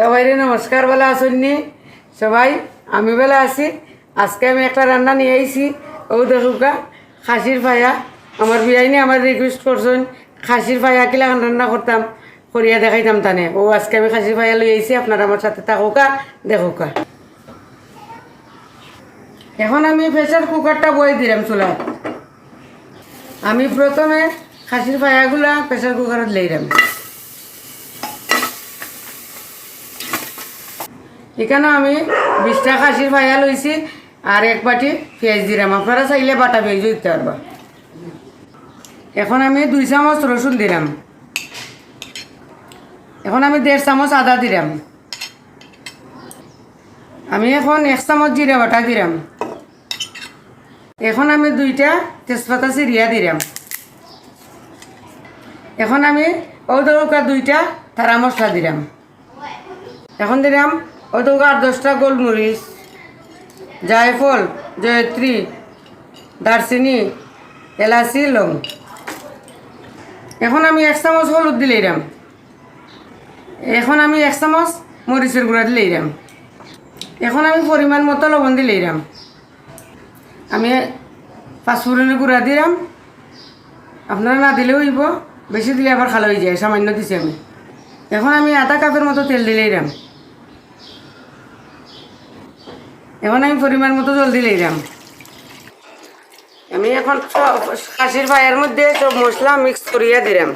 সবাই রে নমস্কার বলে আসুননি সবাই, আমি বেলা আছি আজকে আমি একটা রান্না নিয়ে আইছি। ও দেখুকা খাসির ফায়া আমার বিয়াইনি আমার রিকোয়েস্ট করছেন, খাসির ফায়া কিলা রান্না করতাম, করিয়া দেখাইতাম তানে। ও আজকে আমি খাসির ফায়া লই আইছি, আপনারা আমার সাথে থাকুকা দেখুকা এখন আমি প্রেসার কুকারটা বই দিলাম চুলায়। আমি প্রথমে খাসির ফায়াগুলা প্রেসার কুকারত লইলাম এখানে আমি বিশটা খাসির ফাইয়া লইছি আর এক বাটি পেঁয়াজ দিলাম। আপনারা চাইলে বাটা পেঁয়াজ দিতে পারবা। এখন আমি দুই চামচ রসুন দিলাম। এখন আমি দেড় চামচ আদা দিলাম। আমি এখন এক চামচ জিরা বাটা দিলাম। এখন আমি দুইটা তেজপাতা চিরিয়া দিলাম। এখন আমি ঔদৌকা দুইটা তারা মশলা দিলাম। এখন দিলাম ঔদৌকা আট দশটা গোলমরিচ, জায়ফল, জয়ত্রী, দারচিনি, এলাচি, লং। এখন আমি এক চামচ হলুদ দিলাম এখন আমি এক চামচ মরিচের গুঁড়া দিলাম এখন আমি পরিমাণ মতো লবণ দিলাম আমি পাঁচফোড়নের গুঁড়া দিলাম। আপনারা না দিলেও হইব, বেশি দিলে আবার খালো হয়ে যায়, সামান্য দিছি আমি। এখন আমি আধা কাপের মতো তেল দিলাম এখন আমি পরিমাণ মতো জল দিলাম আমি এখন খাসির ফায়ের মধ্যে সব মশলা মিক্স করিয়া দিলাম।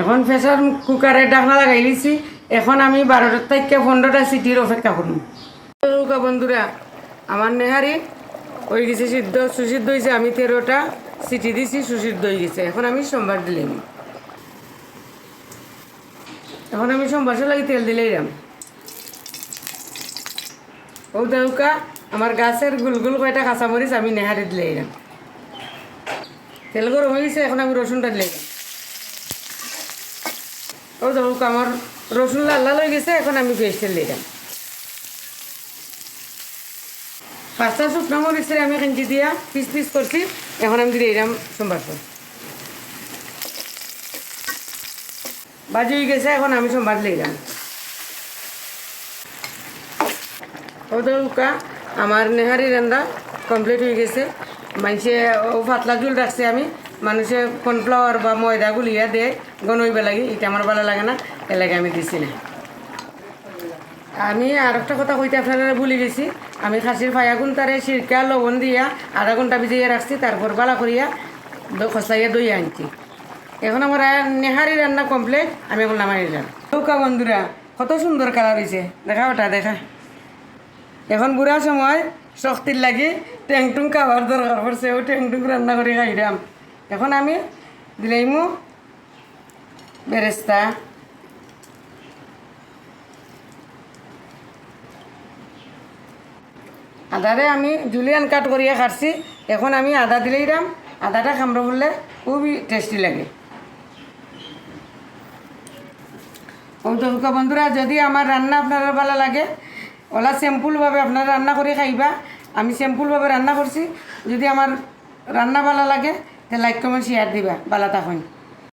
এখন প্রেসার কুকারে ডাকনা লাগাই লিছি এখন আমি বারোটার থেকে পনেরোটা সিটির অপেক্ষা করুন। বন্ধুরা, আমার নেহারি হয়ে গেছে সিদ্ধ, সুসিদ্ধ হয়েছে আমি তেরোটা সিটি দিছি, সুসিদ্ধ হয়ে গেছে। এখন আমি সোমবার দিলাম। এখন আমি সোমবার লাগি তেল দিলাম ও দেউকা, আমার গাছের গুলগুল কয়টা কাঁচামরিচ আমি নেহারি দিলাম তেল গরম হয়ে গেছে, এখন আমি রসুনটা দিলাম ও দেখুক আমার রসুন লাল লাল হয়ে গেছে, এখন আমি পেস্টেল দিলাম পাঁচটা শুকনো মরিচের আমি খেঞ্চি দিয়া পিস পিস করছি এখন আমি দিয়ে দিলাম সোমবার বাজি গেছে, এখন আমি সোমবার দিলাম ও দেখুকা আমার নেহারি রান্না কমপ্লিট হয়ে গেছে। মানুষে ও পাতলা জুল রাখছে আমি মানুষে কর্নফ্লাওয়ার বা ময়দা গুলিয়া দেয় গনইবে লাগে, এটা আমার ভালো লাগে না এ লাগে আমি দিছি না। আমি আর একটা কথা কইতে আপনারা ভুলে গেছি, আমি খাসির ফায়াগুন তারে সিরকা, লবণ দিয়া আধা ঘণ্টা ভিজিয়ে রাখছি, তারপর বালা করিয়া খসাইয়া দই আনছি। এখন আমার নেহারি রান্না কমপ্লিট আমি এখন নামাই দিলাম নৌকা বন্ধুরা, কত সুন্দর কালার হয়েছে দেখা ওটা, দেখা। এখন বুড়া সময় শক্তির লাগি ট্যাংটুং খাবার দরকার পড়ছে, ও ট্যাংটুং রান্না করে খাইলাম এখন আমি দিলাইমু বেরেস্তা। আদারে আমি জুলিয়ান কাট করিয়া কাটছি এখন আমি আদা দিলেই দাম আদাটা খামড়ো বললে খুবই টেস্টি লাগে। ও বন্ধুরা, যদি আমার রান্না আপনারা ভালো লাগে, ওলা সিম্পলভাবে আপনারা রান্না করে খাইবা। আমি সিম্পলভাবে রান্না করছি। যদি আমার রান্না ভালো লাগে তাহলে লাইক কমেন্ট শেয়ার দিবা। ভালো থাকুন।